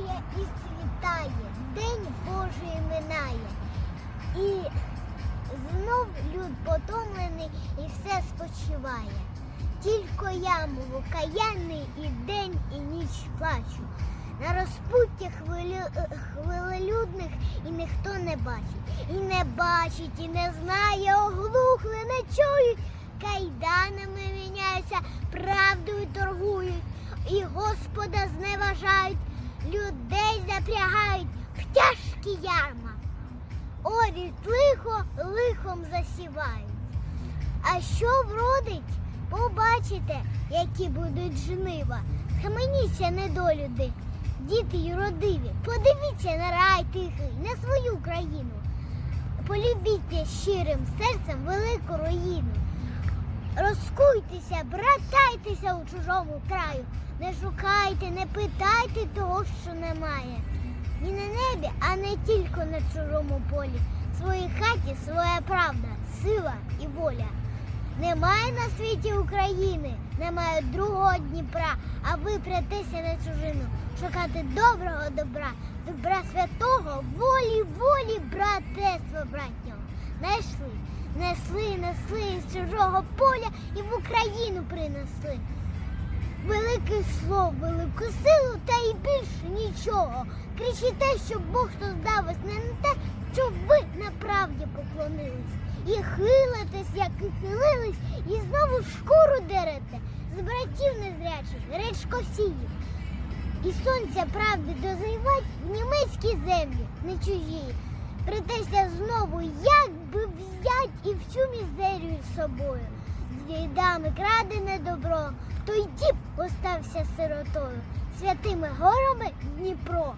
Сяє і світає, день Божий минає. І знов люд потомлений і все спочиває. Тільки я, мов окаянний, і день, і ніч плачу. На розпуття хвилю, хвилелюдних і ніхто не бачить. І не бачить, і не знає, оглухли, не чують. Кайданами міняються, правдою торгують, і Господа зневажають, людей запрягають в тяжкі ярма. Орють лихо, лихом засівають. А що вродить, побачите, які будуть жнива. Схаменіться, недолюди, діти юродиві, подивіться на рай тихий, на свою країну. Полюбіть щирим серцем велику руїну. Розкуйтеся, братайтеся у чужому краю. Не шукайте, не питайте того, що немає. Ні на небі, а не тільки на чужому полі. В своїй хаті своя правда, сила і воля. Немає на світі України, немає другого Дніпра, а ви прятеся на чужину, шукати доброго добра, добра святого, волі, волі, братерства братнього. Знайшли, несли, несли чужого поля і в Україну принесли. Велике слово, велику силу та й більше нічого. Кричите, щоб Бог создав вас не на те, що ви на правді поклонились. І хилитесь, як і хилились, і знову шкуру дерете з братів незрячих, речкосіїв. І сонця правди дозрівать в німецькій землі, не чужі. Притеся знову, як би взять і всю мізерію з собою. Дідами крадене добро, той діб остався сиротою, святими горами Дніпро.